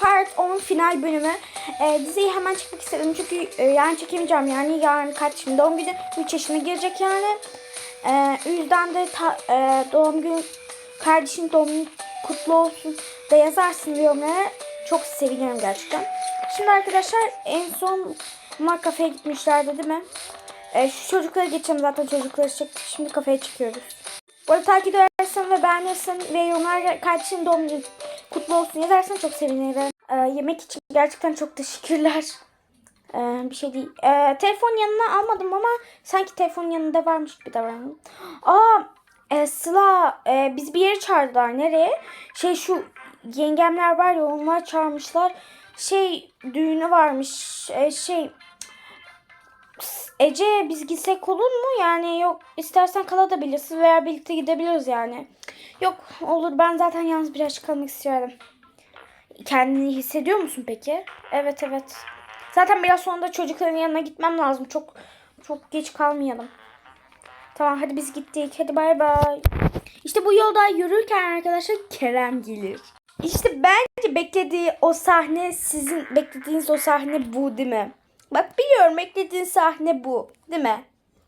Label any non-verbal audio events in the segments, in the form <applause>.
Part 10 final bölümü. Ee, diziyi hemen çekmek istedim çünkü e, yani çekemeyeceğim yani yarın kardeşim doğum günü 3 yaşına girecek yani. O yüzden de ta- e, doğum günü kardeşin doğum günü kutlu olsun da yazarsın yorumlara. Çok sevinirim gerçekten. Şimdi arkadaşlar en son Mar kafeye gitmişlerdi değil mi? Ee, şu çocukları geçelim zaten çocukları çektik. Şimdi kafeye çıkıyoruz. Bu arada takip edersen ve beğenirsen ve yorumlar kardeşin doğum günü kutlu olsun yazarsan çok sevinirim. Ee, yemek için gerçekten çok teşekkürler. Ee, bir şey değil. Ee, telefon yanına almadım ama sanki telefon yanında varmış bir davranım. Aa e, Sıla e, biz bir yere çağırdılar. Nereye? Şey şu yengemler var ya onlar çağırmışlar. Şey düğünü varmış. E, şey Ece biz gitsek olur mu? Yani yok istersen kalabilirsin veya birlikte gidebiliriz yani. Yok olur ben zaten yalnız biraz kalmak istiyorum. Kendini hissediyor musun peki? Evet evet. Zaten biraz sonra da çocukların yanına gitmem lazım. Çok çok geç kalmayalım. Tamam hadi biz gittik. Hadi bay bay. İşte bu yolda yürürken arkadaşlar Kerem gelir. İşte bence beklediği o sahne sizin beklediğiniz o sahne bu değil mi? Bak biliyorum beklediğin sahne bu değil mi?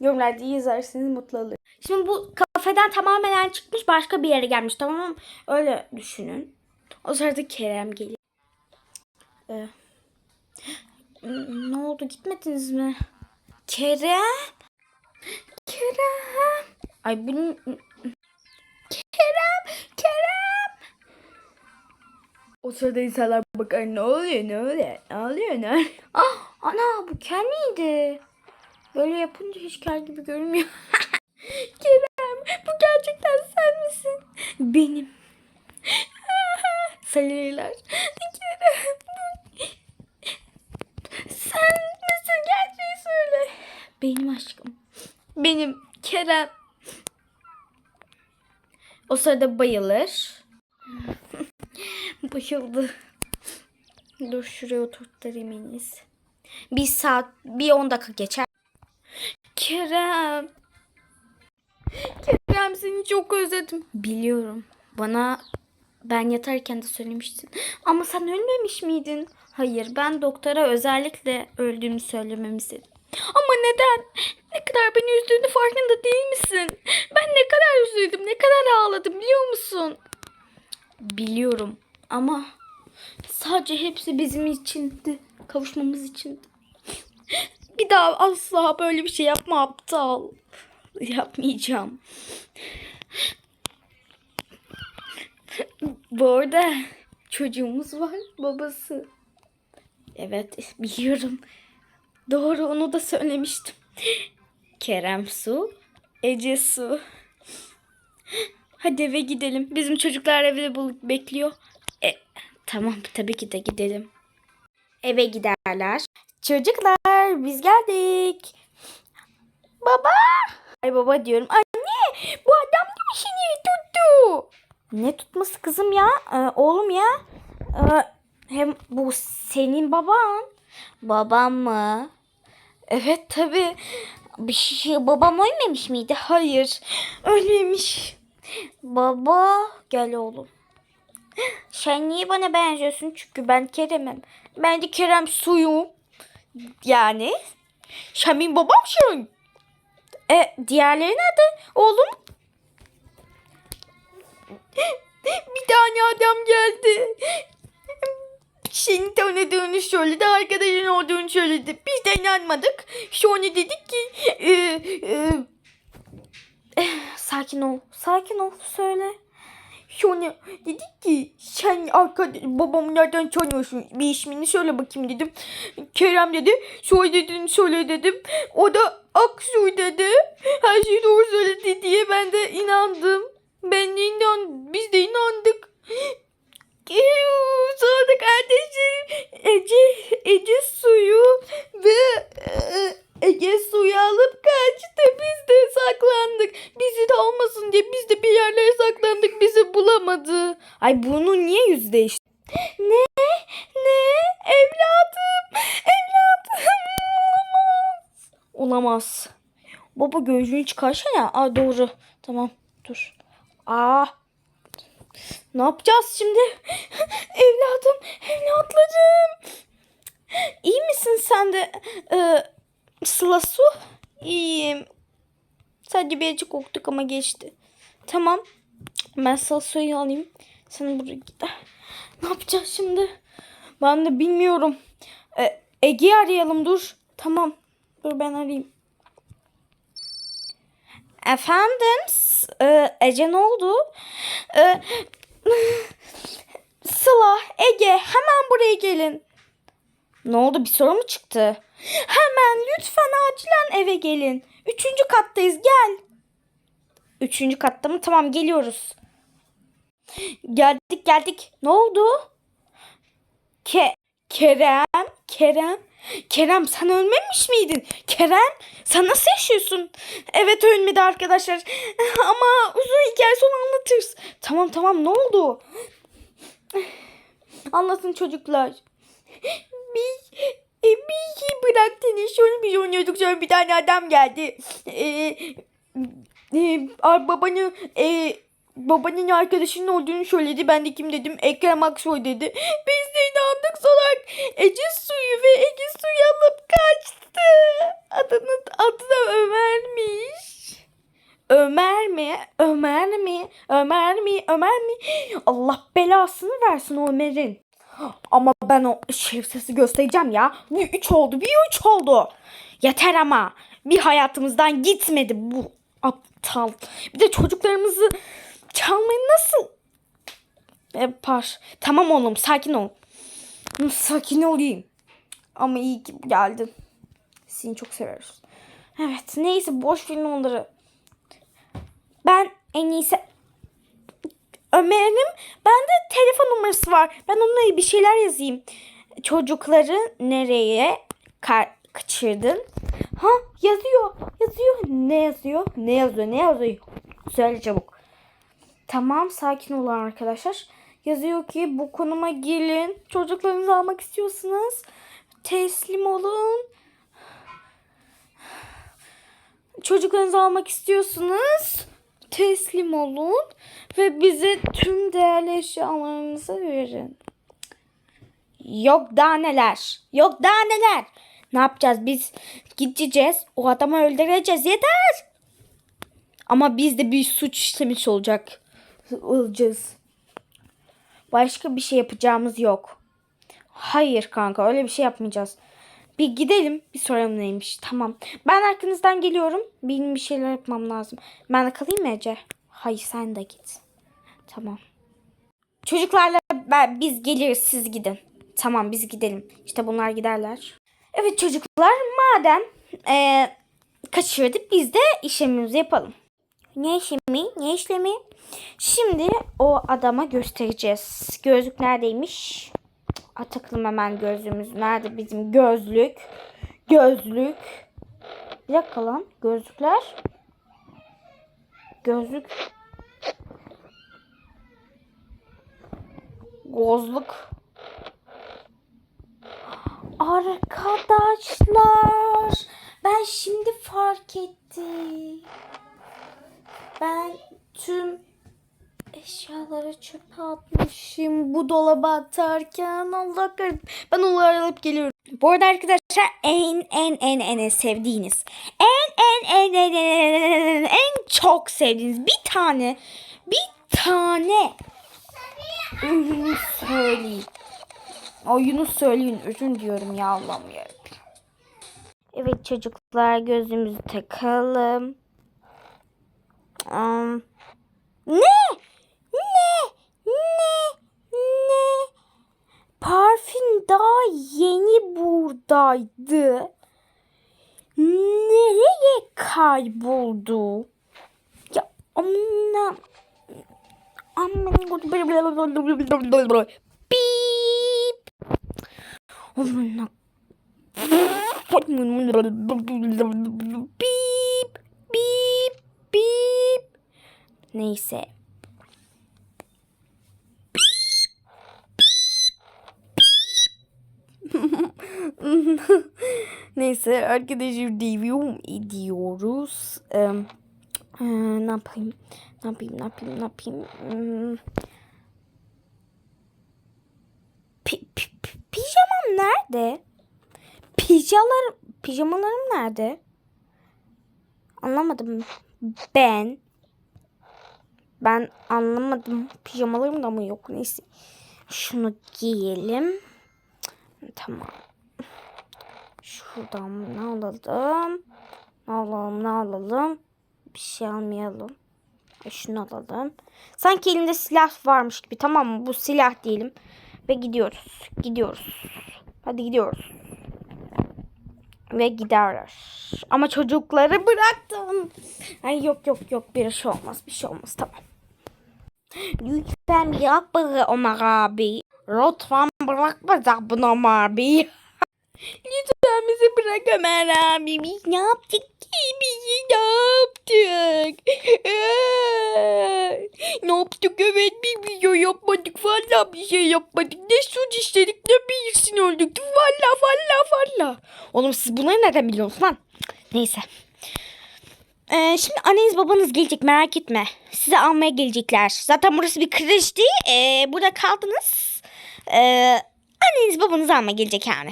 Yorumlarda yazarsınız mutlu olurum. Şimdi bu kafeden tamamen çıkmış başka bir yere gelmiş tamam mı? Öyle düşünün. O sırada Kerem geliyor. Ee, ne oldu gitmediniz mi? Kerem? Kerem? Ay bunun... Kerem! Kerem! O sırada insanlar bakar ne oluyor ne oluyor ne oluyor ne oluyor? Ah ana bu kel miydi? Böyle yapınca hiç kel gibi görünmüyor. <laughs> Kerem bu gerçekten sen misin? Benim. <laughs> Sayılırlar. Kerem bu... Sen misin gerçeği söyle. Benim aşkım. Benim Kerem. O sırada bayılır. <laughs> Bayıldı. Dur şuraya oturtturayım en iyisi. Bir saat, bir on dakika geçer. Kerem. Kerem seni çok özledim. Biliyorum. Bana ben yatarken de söylemiştin. Ama sen ölmemiş miydin? Hayır ben doktora özellikle öldüğümü söylememi istedim. Ama neden? Ne kadar beni üzdüğünü farkında değil misin? Ben ne kadar üzüldüm, ne kadar ağladım biliyor musun? Biliyorum ama sadece hepsi bizim içindi. Kavuşmamız içindi. Bir daha asla böyle bir şey yapma aptal. Yapmayacağım. Bu arada çocuğumuz var babası. Evet biliyorum. Doğru onu da söylemiştim. Kerem Su, Ece Su. Hadi eve gidelim. Bizim çocuklar evde bekliyor. E, tamam tabii ki de gidelim. Eve giderler. Çocuklar biz geldik. Baba. Ay baba diyorum. Anne bu adam gibi seni tuttu. Ne tutması kızım ya? Ee, oğlum ya. Ee, hem bu senin baban. Babam mı? Evet tabii. Bir şey babam ölmemiş miydi? Hayır. Ölmemiş. Baba gel oğlum. Sen niye bana benziyorsun? Çünkü ben Kerem'im. Ben de Kerem suyum. Yani. Sen benim babamsın. E, diğerleri nerede? Oğlum. <gasps> Bir tane adam geldi. Seni tanıdığını söyledi, arkadaşın olduğunu söyledi. Biz de inanmadık. Sonra dedik ki... E, e, eh, sakin ol, sakin ol, söyle. Sonra dedik ki sen arkadaş babamı nereden tanıyorsun? Bir ismini söyle bakayım dedim. Kerem dedi. Soy dediğini söyle dedim. O da Aksu dedi. Her şeyi doğru söyledi diye ben de inandım. Ben de inan, biz de inandık. Sonra kardeşim Ece, Ece suyu ve e, Ege suyu alıp kaçtı. Biz de saklandık. Bizi de almasın diye biz de bir yerlere saklandık. Bizi bulamadı. Ay bunu niye yüz değişti? Ne? Ne? Evladım. Evladım. Olamaz. Olamaz. Baba gözünü çıkarsana. Aa doğru. Tamam. Dur. Aa. Ne yapacağız şimdi? <laughs> Evladım. Evladım. Sen de e, Sıla Su? İyiyim. Sadece birazcık korktuk ama geçti. Tamam. Ben Sıla Su'yu alayım. Sen buraya git. Ne yapacağız şimdi? Ben de bilmiyorum. E, Ege'yi arayalım dur. Tamam. Dur ben arayayım. Efendim? S- e, Ece ne oldu? E, <laughs> Sıla, Ege hemen buraya gelin. Ne oldu bir sorun mu çıktı? Hemen lütfen acilen eve gelin. Üçüncü kattayız gel. Üçüncü katta mı? Tamam geliyoruz. Geldik geldik. Ne oldu? Ke Kerem, Kerem, Kerem sen ölmemiş miydin? Kerem sen nasıl yaşıyorsun? Evet ölmedi arkadaşlar. Ama uzun hikaye sonu anlatırız. Tamam tamam ne oldu? Anlatın çocuklar. Biz bir şey bıraktınız. Sonra biz oynuyorduk. Sonra bir tane adam geldi. E, e, a- babanı e, babanın arkadaşının olduğunu söyledi. Ben de kim dedim? Ekrem Aksoy dedi. Biz de inandık salak. Ece suyu ve Ege suyu alıp kaçtı. Adını, adı da Ömer'miş. Ömer mi? Ömer mi? Ömer mi? Ömer mi? Allah belasını versin Ömer'in. Ama ben o şefsesi göstereceğim ya. Bir üç oldu. Bir üç oldu. Yeter ama. Bir hayatımızdan gitmedi bu aptal. Bir de çocuklarımızı çalmayı nasıl yapar? Tamam oğlum sakin ol. Sakin olayım. Ama iyi ki geldin. Seni çok severiz. Evet neyse boş verin onları. Ben en iyisi Ömer'im bende telefon numarası var. Ben onunla bir şeyler yazayım. Çocukları nereye kaçırdın? Ha yazıyor. Yazıyor. Ne yazıyor? Ne yazıyor? Ne yazıyor? Söyle çabuk. Tamam sakin olun arkadaşlar. Yazıyor ki bu konuma gelin. Çocuklarınızı almak istiyorsanız teslim olun. Çocuklarınızı almak istiyorsunuz teslim olun ve bize tüm değerli eşyalarınızı verin. Yok daha neler. Yok daha neler. Ne yapacağız biz? Gideceğiz. O adamı öldüreceğiz. Yeter. Ama bizde bir suç işlemiş olacak. Olacağız. Başka bir şey yapacağımız yok. Hayır kanka öyle bir şey yapmayacağız. Bir gidelim bir soralım neymiş. Tamam. Ben arkanızdan geliyorum. Benim bir şeyler yapmam lazım. Ben de kalayım mı Ece? Hayır sen de git. Tamam. Çocuklarla ben, biz geliriz siz gidin. Tamam biz gidelim. İşte bunlar giderler. Evet çocuklar madem eee kaçırdık biz de işlemimizi yapalım. Ne işlemi? Ne işlemi? Şimdi o adama göstereceğiz. Gözlük neredeymiş? Atakalım hemen gözlüğümüz. Nerede bizim gözlük? Gözlük. Bir dakika lan. Gözlükler. Gözlük. Gözlük. Arkadaşlar. Ben şimdi fark ettim. Ben tüm eşyaları çöpe atmışım bu dolaba atarken Allah kahretsin. Ben onları alıp geliyorum. Bu arada arkadaşlar en en en en en sevdiğiniz en en en en en en, en, en çok sevdiğiniz bir tane bir tane ürünü söyleyin. Oyunu söyleyin ürün diyorum ya Allah'ım yarabbim. Evet çocuklar gözümüzü takalım. Um, ne? Ne? Ne? Parfüm daha yeni buradaydı. Nereye kayboldu? Ya amına amına Bip. Amına Bip. Neyse. <laughs> Neyse arkadaşlar devam ediyoruz. Ee, e, ne yapayım? Ne yapayım? Ne yapayım? Ne yapayım? Hmm. Pi, pi, pi- pijamam nerede? Pi Pijamalar, pijamalarım nerede? Anlamadım. Ben. Ben anlamadım. Pijamalarım da mı yok? Neyse. Şunu giyelim. Tamam. Şuradan ne alalım? Ne alalım ne alalım? Bir şey almayalım. E, Şunu alalım. Sanki elinde silah varmış gibi tamam mı? Bu silah diyelim. Ve gidiyoruz. Gidiyoruz. Hadi gidiyoruz. Ve giderler. Ama çocukları bıraktım. Ay yok yok yok bir şey olmaz bir şey olmaz tamam. Lütfen yapma Ömer abi. Lütfen bırakma Zabun abi. Lütfen bizi bırak Ömer abi. Biz ne yaptık ki? Biz ne yaptık? ne yaptık evet bir video yapmadık. Valla bir şey yapmadık. Ne suç işledik ne birisini öldürdük. Valla valla valla. Oğlum siz bunları nereden biliyorsunuz lan? Neyse. Ee, şimdi anneniz babanız gelecek merak etme. Sizi almaya gelecekler. Zaten burası bir kreşti. Ee, burada kaldınız. Ee, anneniz babanız almaya gelecek yani.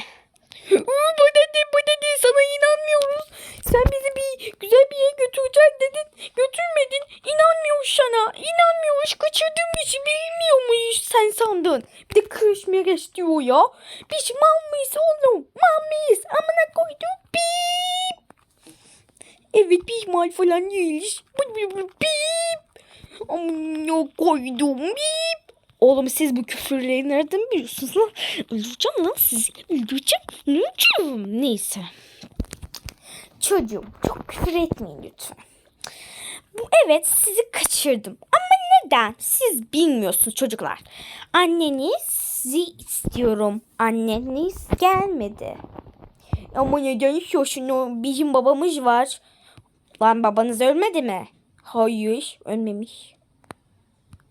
Bu dedi bu dedi sana inanmıyoruz. Sen bizi bir güzel bir yere götüreceksin dedin. Götürmedin. İnanmıyoruz sana. İnanmıyoruz. Kaçırdığım işi bilmiyor muyuz sen sandın. Bir de kreş mereş diyor ya. Biz mal mıyız oğlum? Mal mıyız? Amına koydum. Bip. Evet biz mal falan değiliz. Bip. Amına koydum. Bip. Oğlum siz bu küfürleri nereden biliyorsunuz lan? Öldüreceğim lan sizi. Öldüreceğim. Öldüreceğim. Neyse. Çocuğum çok küfür etmeyin lütfen. Bu evet sizi kaçırdım. Ama neden? Siz bilmiyorsunuz çocuklar. Annenizi istiyorum. Anneniz gelmedi. Ama neden şoşunu? Bizim babamız var. Lan babanız ölmedi mi? Hayır ölmemiş.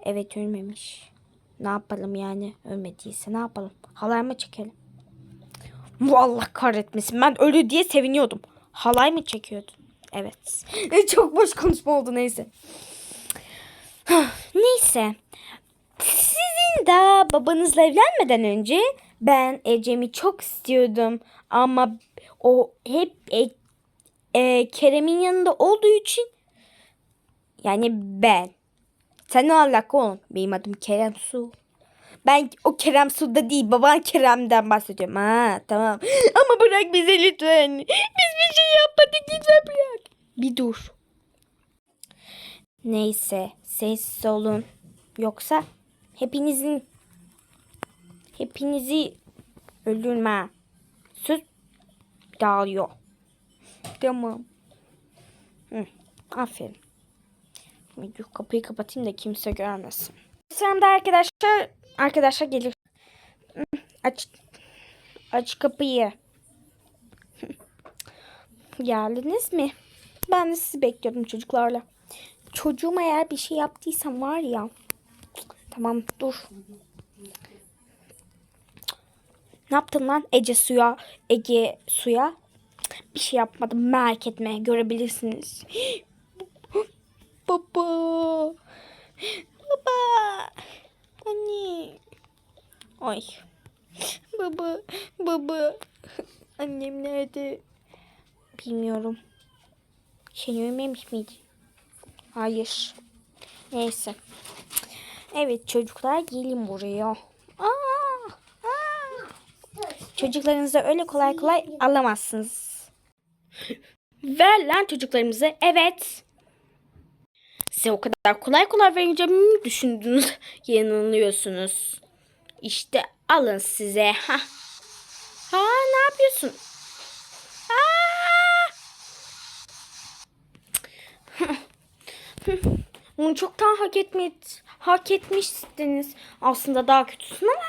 Evet ölmemiş. Ne yapalım yani ölmediyse ne yapalım? Halay mı çekelim? Allah kahretmesin. Ben ölü diye seviniyordum. Halay mı çekiyordun? Evet. <laughs> Çok boş konuşma oldu neyse. <sighs> neyse. Sizin de babanızla evlenmeden önce ben Ecem'i çok istiyordum. Ama o hep e, e, Kerem'in yanında olduğu için yani ben. Sen ne alaka? Benim adım Kerem Su. Ben o Kerem Su'da değil baban Kerem'den bahsediyorum. Ha tamam. <gasps> Ama bırak bizi lütfen. Biz bir şey yapmadık lütfen bırak. Bir dur. Neyse sessiz olun. Yoksa hepinizin hepinizi öldürürüm ha. Söz dağılıyor. Tamam. Hı, aferin. Kapıyı kapatayım da kimse görmesin. Sen de arkadaşlar arkadaşlar gelir. Aç aç kapıyı. <laughs> Geldiniz mi? Ben de sizi bekliyordum çocuklarla. Çocuğuma eğer bir şey yaptıysam var ya. Tamam dur. Ne yaptın lan Ece suya? Ege suya? Bir şey yapmadım merak etme görebilirsiniz. <gasps> Baba. Baba. Anne. Ay. Baba. Baba. Annem nerede? Bilmiyorum. Seni ölmemiş miydi? Hayır. Neyse. Evet çocuklar gelin buraya. Aa, aa. Çocuklarınızı öyle kolay kolay alamazsınız. Ver lan çocuklarımızı. Evet. Size o kadar kolay kolay vereceğimi mi düşündünüz? <laughs> Yanılıyorsunuz. İşte alın size. Ha. Ha ne yapıyorsun? <laughs> Bunu çoktan hak etmiş, hak etmiştiniz. Aslında daha kötüsün ama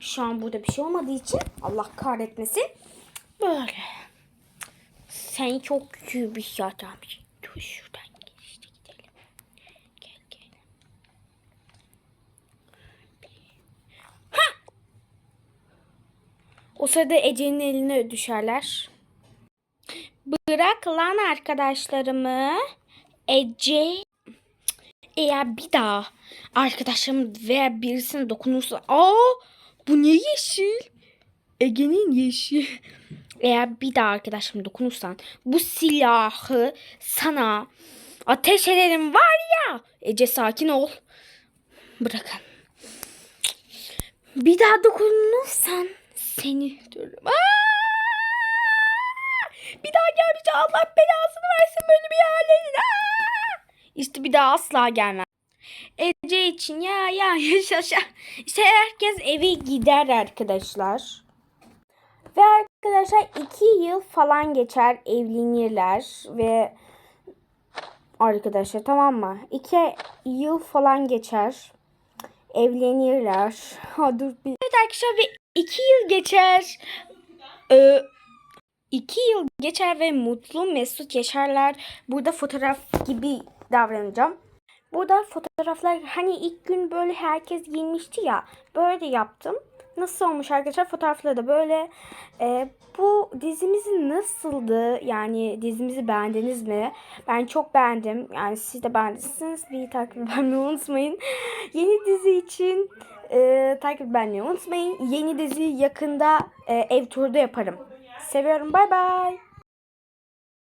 şu an burada bir şey olmadığı için Allah kahretmesin. Böyle. Sen çok kötü bir adamsın. Dur şuradan gel işte gidelim. Gel gel. Ha! O sırada Ece'nin eline düşerler. Bırak lan arkadaşlarımı. Ece eğer bir daha arkadaşlarım veya birisine dokunursa aa bu ne yeşil? Ege'nin yeşil. Eğer bir daha arkadaşım dokunursan bu silahı sana ateş ederim var ya. Ece sakin ol. Bırakın. Bir daha dokunursan seni öldürürüm. Bir daha gelmeyeceğim. Allah belasını versin böyle bir yerlerin. İşte bir daha asla gelmem. Ece için ya ya <laughs> yaşa. İşte herkes eve gider arkadaşlar. Ve arkadaşlar iki yıl falan geçer evlenirler ve arkadaşlar tamam mı? İki yıl falan geçer evlenirler. <laughs> Ha dur bir. Arkadaşlar ve iki yıl geçer. Ee, iki yıl geçer ve mutlu mesut yaşarlar. Burada fotoğraf gibi davranacağım. Burada fotoğraflar hani ilk gün böyle herkes giyinmişti ya. Böyle yaptım. Nasıl olmuş arkadaşlar? Fotoğrafları da böyle. Ee, bu dizimizi nasıldı? Yani dizimizi beğendiniz mi? Ben çok beğendim. Yani siz de beğendiyseniz bir takip etmeyi unutmayın. Yeni dizi için e, takip etmeyi unutmayın. Yeni dizi yakında e, ev turda yaparım. Seviyorum. Bay bay.